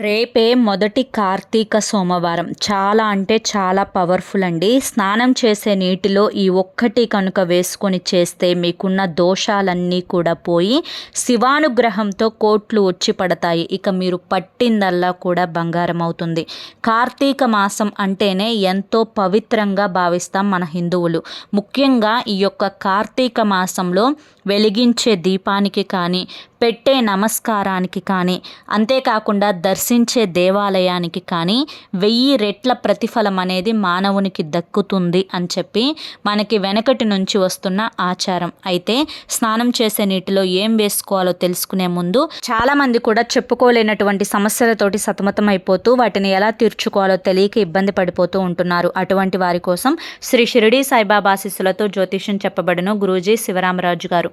రేపే మొదటి కార్తీక సోమవారం. చాలా అంటే చాలా పవర్ఫుల్ అండి. స్నానం చేసే నీటిలో ఈ ఒక్కటి కనుక వేసుకొని చేస్తే మీకున్న దోషాలన్నీ కూడా పోయి శివానుగ్రహంతో కోట్లు వచ్చి పడతాయి. ఇక మీరు పట్టిందల్లా కూడా బంగారం అవుతుంది. కార్తీక మాసం అంటేనే ఎంతో పవిత్రంగా భావిస్తాం మన హిందువులు. ముఖ్యంగా ఈ యొక్క కార్తీక మాసంలో వెలిగించే దీపానికి కానీ పెట్టే నమస్కారానికి కానీ అంతేకాకుండా దర్శించే దేవాలయానికి కానీ వెయ్యి రెట్ల ప్రతిఫలం అనేది మానవునికి దక్కుతుంది అని చెప్పి మనకి వెనకటి నుంచి వస్తున్న ఆచారం. అయితే స్నానం చేసే నీటిలో ఏం వేసుకోవాలో తెలుసుకునే ముందు చాలామంది కూడా చెప్పుకోలేనటువంటి సమస్యలతోటి సతమతం అయిపోతూ వాటిని ఎలా తీర్చుకోవాలో తెలియక ఇబ్బంది పడిపోతూ ఉంటున్నారు. అటువంటి వారి కోసం శ్రీ షిరిడి సాయిబాబా ఆశీస్సులతో జ్యోతిష్యం చెప్పబడిన గురూజీ శివరామరాజు గారు.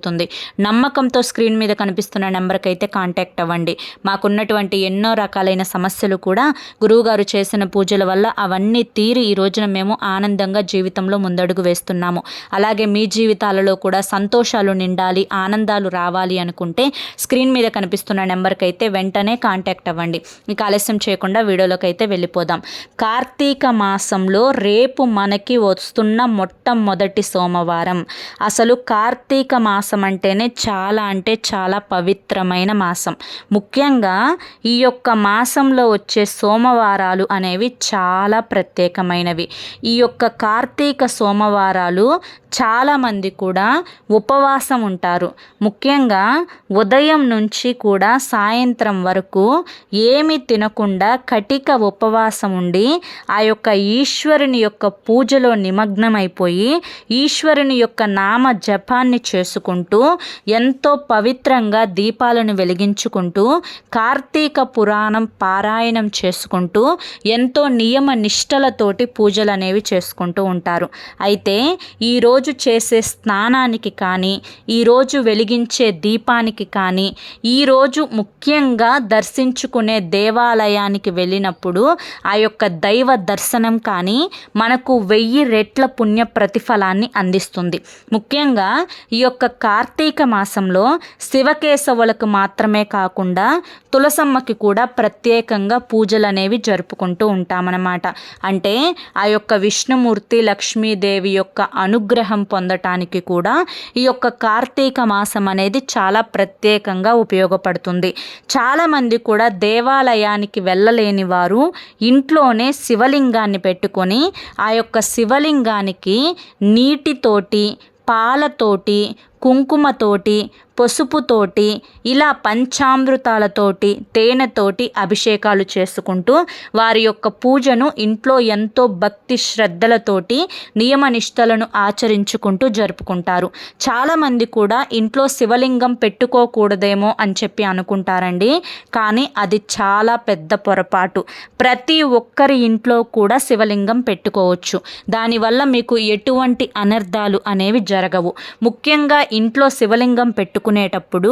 నమ్మకంతో స్క్రీన్ మీద కనిపిస్తున్న నెంబర్కి అయితే కాంటాక్ట్ అవ్వండి. మాకున్నటువంటి ఎన్నో రకాలైన సమస్యలు కూడా గురువుగారు చేసిన పూజల వల్ల అవన్నీ తీరి ఈ రోజున మేము ఆనందంగా జీవితంలో ముందడుగు వేస్తున్నాము. అలాగే మీ జీవితాలలో కూడా సంతోషాలు నిండాలి ఆనందాలు రావాలి అనుకుంటే స్క్రీన్ మీద కనిపిస్తున్న నెంబర్కి అయితే వెంటనే కాంటాక్ట్ అవ్వండి. మీకు ఆలస్యం చేయకుండా వీడియోలోకి అయితే వెళ్ళిపోదాం. కార్తీక మాసంలో రేపు మనకి వస్తున్న మొట్టమొదటి సోమవారం. అసలు కార్తీక మాసం అంటేనే చాలా అంటే చాలా పవిత్రమైన మాసం. ముఖ్యంగా ఈ యొక్క మాసంలో వచ్చే సోమవారాలు అనేవి చాలా ప్రత్యేకమైనవి. ఈ యొక్క కార్తీక సోమవారాలు చాలామంది కూడా ఉపవాసం ఉంటారు. ముఖ్యంగా ఉదయం నుంచి కూడా సాయంత్రం వరకు ఏమి తినకుండా కటిక ఉపవాసం ఉండి ఆ యొక్క ఈశ్వరుని యొక్క పూజలో నిమగ్నమైపోయి ఈశ్వరుని యొక్క నామ జపాన్ని చేసుకుంటూ ఎంతో పవిత్రంగా దీపాలను వెలిగించుకుంటూ కార్తీక పురాణం పారాయణం చేసుకుంటూ ఎంతో నియమ నిష్టలతోటి పూజలు అనేవి చేసుకుంటూ ఉంటారు. అయితే ఈరోజు చేసే స్నానానికి కానీ ఈరోజు వెలిగించే దీపానికి కానీ ఈరోజు ముఖ్యంగా దర్శించుకునే దేవాలయానికి వెళ్ళినప్పుడు ఆ యొక్క దైవ దర్శనం కానీ మనకు వెయ్యి రెట్ల పుణ్య ప్రతిఫలాన్ని అందిస్తుంది. ముఖ్యంగా ఈ యొక్క కార్తీక మాసంలో శివకేశవులకు మాత్రమే కాకుండా తులసమ్మకి కూడా ప్రత్యేకంగా పూజలు అనేవి జరుపుకుంటూ ఉంటామన్నమాట. అంటే ఆ యొక్క విష్ణుమూర్తి లక్ష్మీదేవి యొక్క అనుగ్రహం పొందటానికి కూడా ఈ యొక్క కార్తీక మాసం అనేది చాలా ప్రత్యేకంగా ఉపయోగపడుతుంది. చాలామంది కూడా దేవాలయానికి వెళ్ళలేని వారు ఇంట్లోనే శివలింగాన్ని పెట్టుకొని ఆ యొక్క శివలింగానికి నీటితోటి పాలతోటి కుంకుమతోటి పసుపుతోటి ఇలా పంచామృతాలతోటి తేనెతోటి అభిషేకాలు చేసుకుంటూ వారి యొక్క పూజను ఇంట్లో ఎంతో భక్తి శ్రద్ధలతోటి నియమనిష్టలను ఆచరించుకుంటూ జరుపుకుంటారు. చాలామంది కూడా ఇంట్లో శివలింగం పెట్టుకోకూడదేమో అని చెప్పి అనుకుంటారండి. కానీ అది చాలా పెద్ద పొరపాటు. ప్రతి ఒక్కరి ఇంట్లో కూడా శివలింగం పెట్టుకోవచ్చు. దానివల్ల మీకు ఎటువంటి అనర్థాలు అనేవి జరగవు. ముఖ్యంగా ఇంట్లో శివలింగం వండుకునేటప్పుడు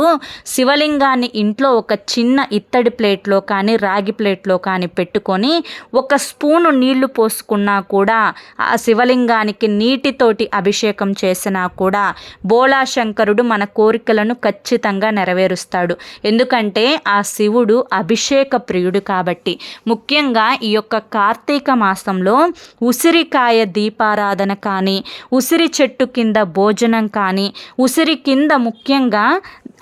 శివలింగాన్ని ఇంట్లో ఒక చిన్న ఇత్తడి ప్లేట్లో కానీ రాగి ప్లేట్లో కానీ పెట్టుకొని ఒక స్పూను నీళ్ళు పోసుకున్నా కూడా ఆ శివలింగానికి నీటితోటి అభిషేకం చేసినా కూడా బోలా శంకరుడు మన కోరికలను ఖచ్చితంగా నెరవేరుస్తాడు. ఎందుకంటే ఆ శివుడు అభిషేక ప్రియుడు కాబట్టి. ముఖ్యంగా ఈ యొక్క కార్తీక మాసంలో ఉసిరికాయ దీపారాధన కానీ ఉసిరి చెట్టు కింద భోజనం కానీ ఉసిరి కింద ముఖ్యంగా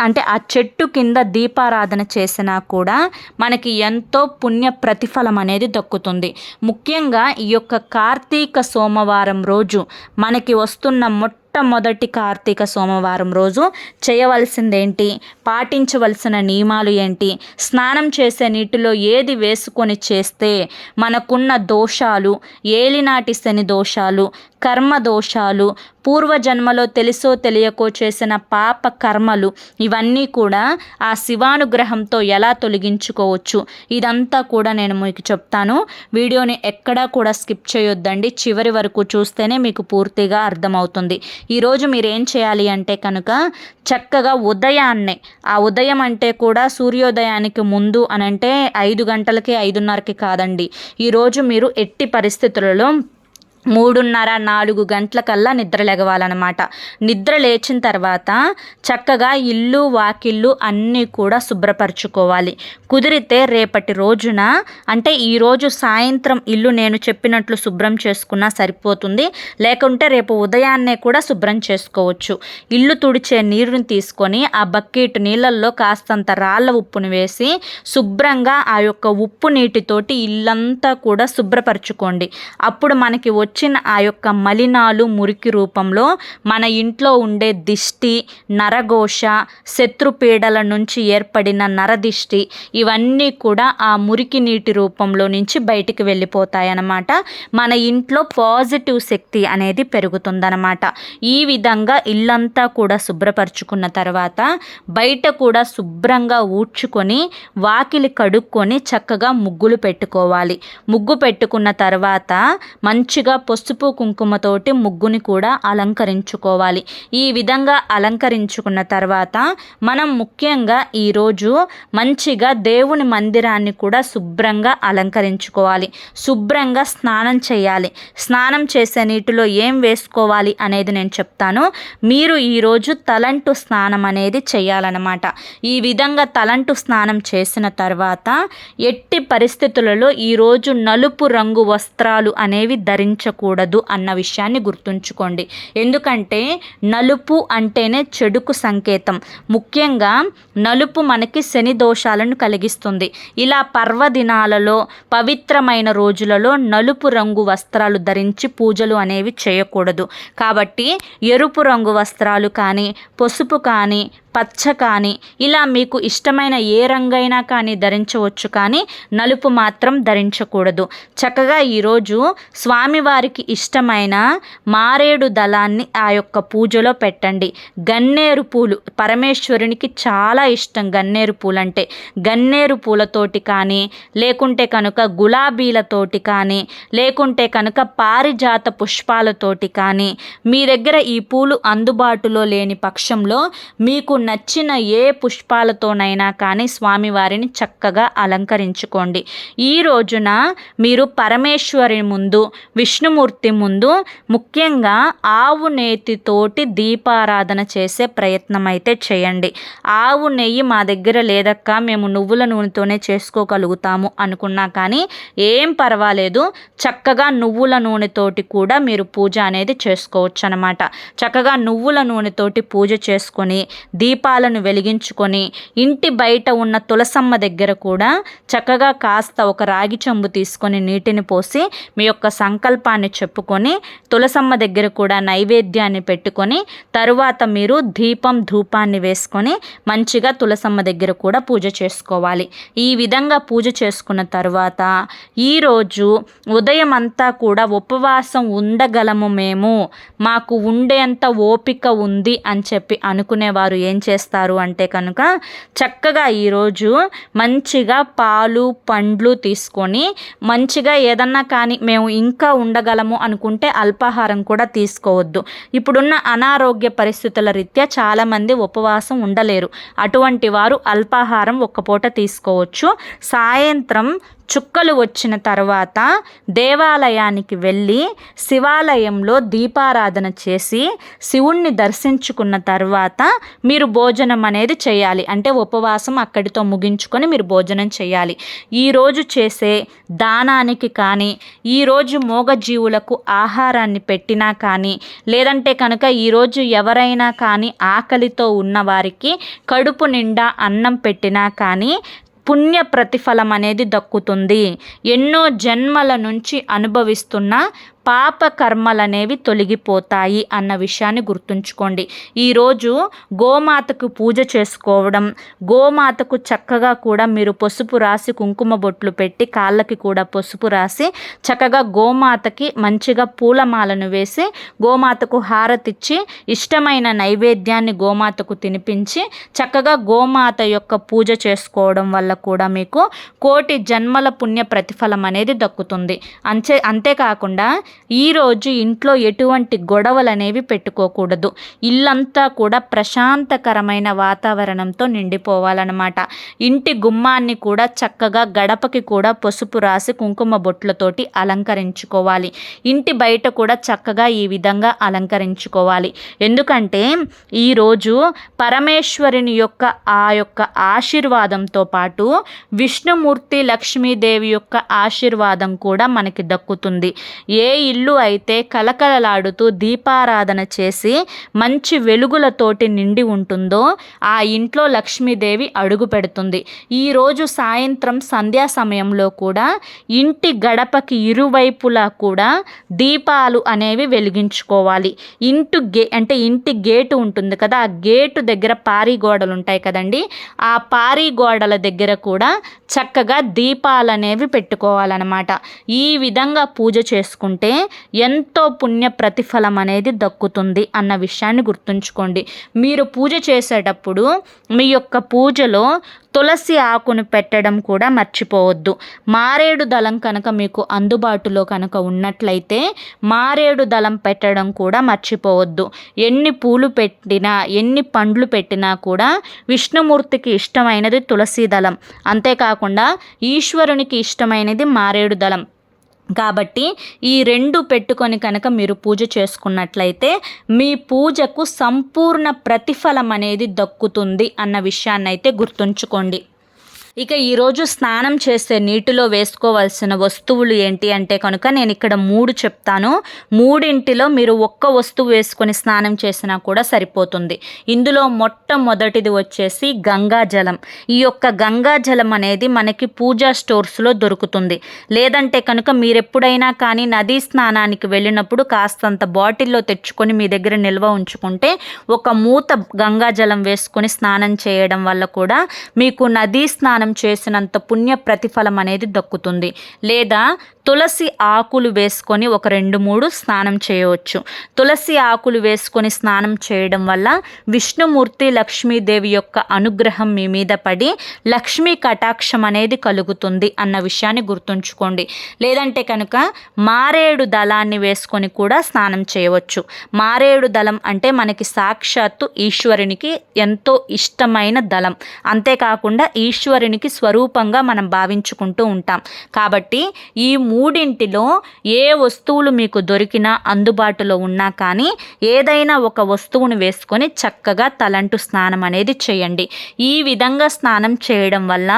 అంటే ఆ చెట్టు కింద దీపారాధన చేసినా కూడా మనకి ఎంతో పుణ్య ప్రతిఫలం అనేది దక్కుతుంది. ముఖ్యంగా ఈ యొక్క కార్తీక సోమవారం రోజు మనకి వస్తున్న మొట్ట మొట్టమొదటి కార్తీక సోమవారం రోజు చేయవలసిందేంటి? పాటించవలసిన నియమాలు ఏంటి? స్నానం చేసే నీటిలో ఏది వేసుకొని చేస్తే మనకున్న దోషాలు ఏలినాటి శని దోషాలు కర్మ దోషాలు పూర్వజన్మలో తెలుసో తెలియకో చేసిన పాప కర్మలు ఇవన్నీ కూడా ఆ శివానుగ్రహంతో ఎలా తొలగించుకోవచ్చు? ఇదంతా కూడా నేను మీకు చెప్తాను. వీడియోని ఎక్కడా కూడా స్కిప్ చేయొద్దండి. చివరి వరకు చూస్తేనే మీకు పూర్తిగా అర్థమవుతుంది. ఈరోజు మీరు ఏం చేయాలి అంటే కనుక చక్కగా ఉదయాన్నే ఆ ఉదయం అంటే కూడా సూర్యోదయానికి ముందు అని అంటే ఐదు గంటలకి ఐదున్నరకి కాదండి. ఈరోజు మీరు ఎట్టి పరిస్థితులలో మూడున్నర నాలుగు గంటలకల్లా నిద్ర లెగవాలన్నమాట. నిద్ర లేచిన తర్వాత చక్కగా ఇల్లు వాకిళ్ళు అన్నీ కూడా శుభ్రపరచుకోవాలి. కుదిరితే రేపటి రోజున అంటే ఈరోజు సాయంత్రం ఇల్లు నేను చెప్పినట్లు శుభ్రం చేసుకున్నా సరిపోతుంది. లేకుంటే రేపు ఉదయాన్నే కూడా శుభ్రం చేసుకోవచ్చు. ఇల్లు తుడిచే నీరుని తీసుకొని ఆ బకెట్ నీళ్ళల్లో కాస్తంత రాళ్ళ ఉప్పును వేసి శుభ్రంగా ఆ యొక్క ఉప్పు నీటితోటి ఇల్లంతా కూడా శుభ్రపరచుకోండి. అప్పుడు మనకి వచ్చి వచ్చిన ఆ యొక్క మలినాలు మురికి రూపంలో మన ఇంట్లో ఉండే దిష్టి నరఘోష శత్రుపీడల నుంచి ఏర్పడిన నరదిష్టి ఇవన్నీ కూడా ఆ మురికి నీటి రూపంలో నుంచి బయటికి వెళ్ళిపోతాయన్నమాట. మన ఇంట్లో పాజిటివ్ శక్తి అనేది పెరుగుతుందన్నమాట. ఈ విధంగా ఇల్లంతా కూడా శుభ్రపరచుకున్న తర్వాత బయట కూడా శుభ్రంగా ఊడ్చుకొని వాకిలి కడుక్కొని చక్కగా ముగ్గులు పెట్టుకోవాలి. ముగ్గు పెట్టుకున్న తర్వాత మంచిగా పసుపు కుంకుమతోటి ముగ్గుని కూడా అలంకరించుకోవాలి. ఈ విధంగా అలంకరించుకున్న తర్వాత మనం ముఖ్యంగా ఈరోజు మంచిగా దేవుని మందిరాన్ని కూడా శుభ్రంగా అలంకరించుకోవాలి. శుభ్రంగా స్నానం చేయాలి. స్నానం చేసే నీటిలో ఏం వేసుకోవాలి అనేది నేను చెప్తాను. మీరు ఈరోజు తలంటు స్నానం అనేది చేయాలన్నమాట. ఈ విధంగా తలంటు స్నానం చేసిన తర్వాత ఎట్టి పరిస్థితులలో ఈరోజు నలుపు రంగు వస్త్రాలు అనేవి ధరించకూడదు అన్న విషయాన్ని గుర్తుంచుకోండి. ఎందుకంటే నలుపు అంటేనే చెడుకు సంకేతం. ముఖ్యంగా నలుపు మనకి శని దోషాలను కలిగిస్తుంది. ఇలా పర్వదినాలలో పవిత్రమైన రోజులలో నలుపు రంగు వస్త్రాలు ధరించి పూజలు అనేవి చేయకూడదు. కాబట్టి ఎరుపు రంగు వస్త్రాలు కానీ పసుపు కానీ పచ్చ కానీ ఇలా మీకు ఇష్టమైన ఏ రంగైనా కానీ ధరించవచ్చు కానీ నలుపు మాత్రం ధరించకూడదు. చక్కగా ఈరోజు స్వామివారికి ఇష్టమైన మారేడు దళాన్ని ఆ యొక్క పూజలో పెట్టండి. గన్నేరు పూలు పరమేశ్వరునికి చాలా ఇష్టం గన్నేరు పూలు అంటే గన్నేరు పూలతోటి కానీ లేకుంటే కనుక గులాబీలతోటి కానీ లేకుంటే కనుక పారిజాత పుష్పాలతోటి కానీ మీ దగ్గర ఈ పూలు అందుబాటులో లేని పక్షంలో మీకు నచ్చిన ఏ పుష్పాలతోనైనా కానీ స్వామివారిని చక్కగా అలంకరించుకోండి. ఈ రోజున మీరు పరమేశ్వరి ముందు విష్ణుమూర్తి ముందు ముఖ్యంగా ఆవు నేతితోటి దీపారాధన చేసే ప్రయత్నం అయితే చేయండి. ఆవు నెయ్యి మా దగ్గర లేదక్క మేము నువ్వుల నూనెతోనే చేసుకోగలుగుతాము అనుకున్నా కానీ ఏం పర్వాలేదు. చక్కగా నువ్వుల నూనెతోటి కూడా మీరు పూజ అనేది చేసుకోవచ్చు అనమాట చక్కగా నువ్వుల నూనెతోటి పూజ చేసుకొని దీపాలను వెలిగించుకొని ఇంటి బయట ఉన్న తులసమ్మ దగ్గర కూడా చక్కగా కాస్త ఒక రాగి చెంబు తీసుకొని నీటిని పోసి మీ యొక్క సంకల్పాన్ని చెప్పుకొని తులసమ్మ దగ్గర కూడా నైవేద్యాన్ని పెట్టుకొని తరువాత మీరు దీపం ధూపాన్ని వేసుకొని మంచిగా తులసమ్మ దగ్గర కూడా పూజ చేసుకోవాలి. ఈ విధంగా పూజ చేసుకున్న తర్వాత ఈరోజు ఉదయం అంతా కూడా ఉపవాసం ఉండగలము మేము. మాకు ఉండేంత ఓపిక ఉంది అని చెప్పి అనుకునేవారు ఏం చేస్తారు అంటే కనుక చక్కగా ఈరోజు మంచిగా పాలు పండ్లు తీసుకొని మంచిగా ఏదన్నా కానీ మేము ఇంకా ఉండగలము అనుకుంటే అల్పాహారం కూడా తీసుకోవద్దు. ఇప్పుడున్న అనారోగ్య పరిస్థితుల రీత్యా చాలామంది ఉపవాసం ఉండలేరు. అటువంటి వారు అల్పాహారం ఒక్క పూట తీసుకోవచ్చు. సాయంత్రం చుక్కలు వచ్చిన తర్వాత దేవాలయానికి వెళ్ళి శివాలయంలో దీపారాధన చేసి శివుణ్ణి దర్శించుకున్న తర్వాత మీరు భోజనం అనేది చేయాలి. అంటే ఉపవాసం అక్కడితో ముగించుకొని మీరు భోజనం చేయాలి. ఈరోజు చేసే దానానికి కానీ ఈరోజు మూగజీవులకు ఆహారాన్ని పెట్టినా కానీ లేదంటే కనుక ఈరోజు ఎవరైనా కానీ ఆకలితో ఉన్నవారికి కడుపు నిండా అన్నం పెట్టినా కానీ పుణ్య ప్రతిఫలం అనేది దక్కుతుంది. ఎన్నో జన్మల నుంచి అనుభవిస్తున్న పాప కర్మలనేవి తొలగిపోతాయి అన్న విషయాన్ని గుర్తుంచుకోండి. ఈరోజు గోమాతకు పూజ చేసుకోవడం గోమాతకు చక్కగా కూడా మీరు పసుపు రాసి కుంకుమ బొట్లు పెట్టి కాళ్ళకి కూడా పసుపు రాసి చక్కగా గోమాతకి మంచిగా పూలమాలను వేసి గోమాతకు హారతిచ్చి ఇష్టమైన నైవేద్యాన్ని గోమాతకు తినిపించి చక్కగా గోమాత యొక్క పూజ చేసుకోవడం వల్ల కూడా మీకు కోటి జన్మల పుణ్య ప్రతిఫలం అనేది దక్కుతుంది. అంతే అంతేకాకుండా ఈరోజు ఇంట్లో ఎటువంటి గొడవలు అనేవి పెట్టుకోకూడదు. ఇల్లంతా కూడా ప్రశాంతకరమైన వాతావరణంతో నిండిపోవాలన్నమాట. ఇంటి గుమ్మాన్ని కూడా చక్కగా గడపకి కూడా పసుపు రాసి కుంకుమ బొట్లతోటి అలంకరించుకోవాలి. ఇంటి బయట కూడా చక్కగా ఈ విధంగా అలంకరించుకోవాలి. ఎందుకంటే ఈరోజు పరమేశ్వరుని యొక్క ఆ యొక్క ఆశీర్వాదంతో పాటు విష్ణుమూర్తి లక్ష్మీదేవి యొక్క ఆశీర్వాదం కూడా మనకి దక్కుతుంది. ఏ ఇల్లు అయితే కలకలలాడుతూ దీపారాధన చేసి మంచి వెలుగులతోటి నిండి ఉంటుందో ఆ ఇంట్లో లక్ష్మీదేవి అడుగు పెడుతుంది. ఈరోజు సాయంత్రం సంధ్యా సమయంలో కూడా ఇంటి గడపకి ఇరువైపులా కూడా దీపాలు అనేవి వెలిగించుకోవాలి. ఇంటి గే అంటే ఇంటి గేటు ఉంటుంది కదా ఆ గేటు దగ్గర పారీ గోడలు ఉంటాయి కదండి. ఆ పారీ గోడల దగ్గర కూడా చక్కగా దీపాలు అనేవి పెట్టుకోవాలన్నమాట. ఈ విధంగా పూజ చేసుకుంటే ఎంతో పుణ్య ప్రతిఫలం అనేది దక్కుతుంది అన్న విషయాన్ని గుర్తుంచుకోండి. మీరు పూజ చేసేటప్పుడు మీ యొక్క పూజలో తులసి ఆకును పెట్టడం కూడా మర్చిపోవద్దు. మారేడు దళం కనుక మీకు అందుబాటులో కనుక ఉన్నట్లయితే మారేడు దళం పెట్టడం కూడా మర్చిపోవద్దు. ఎన్ని పూలు పెట్టినా ఎన్ని పండ్లు పెట్టినా కూడా విష్ణుమూర్తికి ఇష్టమైనది తులసి దళం. అంతేకాకుండా ఈశ్వరునికి ఇష్టమైనది మారేడు దళం. కాబట్టి ఈ రెండు పెట్టుకొని కనుక మీరు పూజ చేసుకున్నట్లయితే మీ పూజకు సంపూర్ణ ప్రతిఫలం అనేది దక్కుతుంది అన్న విషయాన్ని అయితే గుర్తుంచుకోండి. ఇక ఈరోజు స్నానం చేసే నీటిలో వేసుకోవాల్సిన వస్తువులు ఏంటి అంటే కనుక నేను ఇక్కడ మూడు చెప్తాను. మూడింటిలో మీరు ఒక్క వస్తువు వేసుకొని స్నానం చేసినా కూడా సరిపోతుంది. ఇందులో మొట్టమొదటిది వచ్చేసి గంగాజలం ఈ యొక్క గంగాజలం అనేది మనకి పూజా స్టోర్స్లో దొరుకుతుంది. లేదంటే కనుక మీరెప్పుడైనా కానీ నదీ స్నానానికి వెళ్ళినప్పుడు కాస్తంత బాటిల్లో తెచ్చుకొని మీ దగ్గర నిల్వ ఉంచుకుంటే ఒక మూత గంగాజలం వేసుకొని స్నానం చేయడం వల్ల కూడా మీకు నదీ స్నానం చేసినంత పుణ్య ప్రతిఫలం అనేది దక్కుతుంది. లేదా తులసి ఆకులు వేసుకొని ఒక రెండు మూడు స్నానం చేయవచ్చు. తులసి ఆకులు వేసుకొని స్నానం చేయడం వల్ల విష్ణుమూర్తి లక్ష్మీదేవి యొక్క అనుగ్రహం మీ మీద పడి లక్ష్మీ కటాక్షం అనేది కలుగుతుంది అన్న విషయాన్ని గుర్తుంచుకోండి. లేదంటే కనుక మారేడు దళాన్ని వేసుకొని కూడా స్నానం చేయవచ్చు. మారేడు దళం అంటే మనకి సాక్షాత్తు ఈశ్వరునికి ఎంతో ఇష్టమైన దళం. అంతేకాకుండా ఈశ్వరునికి స్వరూపంగా మనం భావించుకుంటూ ఉంటాం. కాబట్టి ఈ మూ మూడింటిలో ఏ వస్తువులు మీకు దొరికినా అందుబాటులో ఉన్నా కానీ ఏదైనా ఒక వస్తువును వేసుకొని చక్కగా తలంటు స్నానం అనేది చేయండి. ఈ విధంగా స్నానం చేయడం వల్ల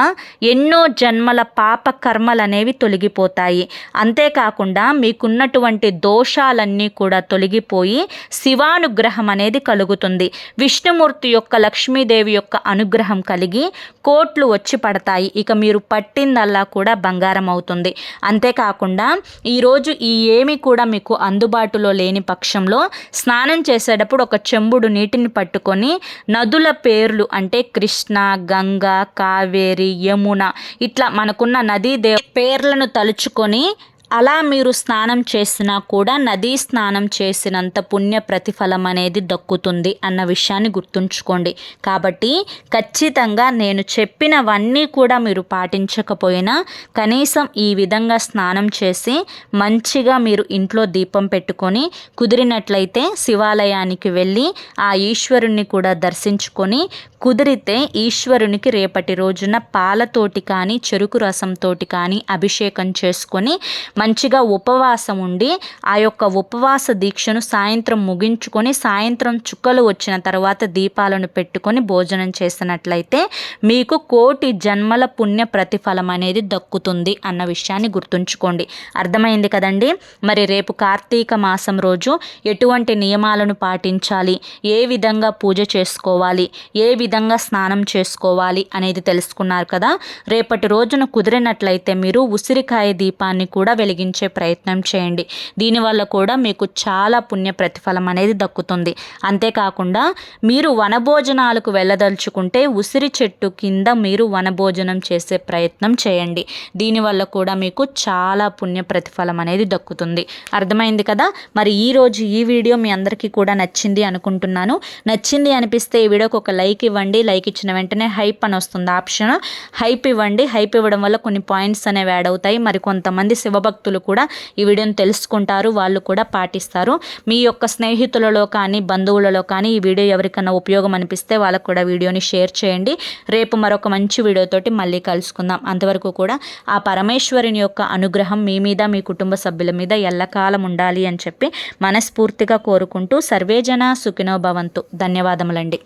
ఎన్నో జన్మల పాప కర్మలు అనేవి తొలగిపోతాయి. అంతేకాకుండా మీకున్నటువంటి దోషాలన్నీ కూడా తొలగిపోయి శివానుగ్రహం అనేది కలుగుతుంది. విష్ణుమూర్తి యొక్క లక్ష్మీదేవి యొక్క అనుగ్రహం కలిగి కోట్లు వచ్చి పడతాయి. ఇక మీరు పట్టిందల్లా కూడా బంగారం అవుతుంది. అంతేకాకుండా కాకుండా ఈరోజు ఈ ఏమి కూడా మీకు అందుబాటులో లేని పక్షంలో స్నానం చేసేటప్పుడు ఒక చెంబుడు నీటిని పట్టుకొని నదుల పేర్లు అంటే కృష్ణ గంగ కావేరి యమున ఇట్లా మనకున్న నదీ దే పేర్లను తలుచుకొని అలా మీరు స్నానం చేసినా కూడా నదీ స్నానం చేసినంత పుణ్య ప్రతిఫలం అనేది దక్కుతుంది అన్న విషయాన్ని గుర్తుంచుకోండి. కాబట్టి ఖచ్చితంగా నేను చెప్పినవన్నీ కూడా మీరు పాటించకపోయినా కనీసం ఈ విధంగా స్నానం చేసి మంచిగా మీరు ఇంట్లో దీపం పెట్టుకొని కుదిరినట్లయితే శివాలయానికి వెళ్ళి ఆ ఈశ్వరుణ్ణి కూడా దర్శించుకొని కుదిరితే ఈశ్వరునికి రేపటి రోజున పాలతోటి కానీ చెరుకు రసంతోటి కానీ అభిషేకం చేసుకొని మంచిగా ఉపవాసం ఉండి ఆ యొక్క ఉపవాస దీక్షను సాయంత్రం ముగించుకొని సాయంత్రం చుక్కలు వచ్చిన తర్వాత దీపాలను పెట్టుకొని భోజనం చేసినట్లయితే మీకు కోటి జన్మల పుణ్య ప్రతిఫలం అనేది దక్కుతుంది అన్న విషయాన్ని గుర్తుంచుకోండి. అర్థమైంది కదండి? మరి రేపు కార్తీక మాసం రోజు ఎటువంటి నియమాలను పాటించాలి? ఏ విధంగా పూజ చేసుకోవాలి? ఏ విధంగా స్నానం చేసుకోవాలి అనేది తెలుసుకున్నారు కదా? రేపటి రోజున కుదిరినట్లయితే మీరు ఉసిరికాయ దీపాన్ని కూడా వెలిగి కలిగించే ప్రయత్నం చేయండి. దీనివల్ల కూడా మీకు చాలా పుణ్య ప్రతిఫలం అనేది దక్కుతుంది. అంతేకాకుండా మీరు వనభోజనాలకు వెళ్ళదలుచుకుంటే ఉసిరి చెట్టు కింద మీరు వనభోజనం చేసే ప్రయత్నం చేయండి. దీనివల్ల కూడా మీకు చాలా పుణ్య ప్రతిఫలం అనేది దక్కుతుంది. అర్థమైంది కదా? మరి ఈరోజు ఈ వీడియో మీ అందరికీ కూడా నచ్చింది అనుకుంటున్నాను. నచ్చింది అనిపిస్తే ఈ వీడియోకి ఒక లైక్ ఇవ్వండి. లైక్ ఇచ్చిన వెంటనే హైప్ అని వస్తుంది ఆప్షన్. హైప్ ఇవ్వండి. హైప్ ఇవ్వడం వల్ల కొన్ని పాయింట్స్ అనేవి యాడ్ అవుతాయి. మరి కొంతమంది శివభక్తులు భక్తులు కూడా ఈ వీడియోని తెలుసుకుంటారు వాళ్ళు కూడా పాటిస్తారు. మీ యొక్క స్నేహితులలో కానీ బంధువులలో కానీ ఈ వీడియో ఎవరికైనా ఉపయోగం అనిపిస్తే వాళ్ళకు కూడా వీడియోని షేర్ చేయండి. రేపు మరొక మంచి వీడియోతోటి మళ్ళీ కలుసుకుందాం. అంతవరకు కూడా ఆ పరమేశ్వరుని యొక్క అనుగ్రహం మీ మీద మీ కుటుంబ సభ్యుల మీద ఎల్లకాలం ఉండాలి అని చెప్పి మనస్ఫూర్తిగా కోరుకుంటూ సర్వేజన సుఖినో భవంతు. ధన్యవాదములండి.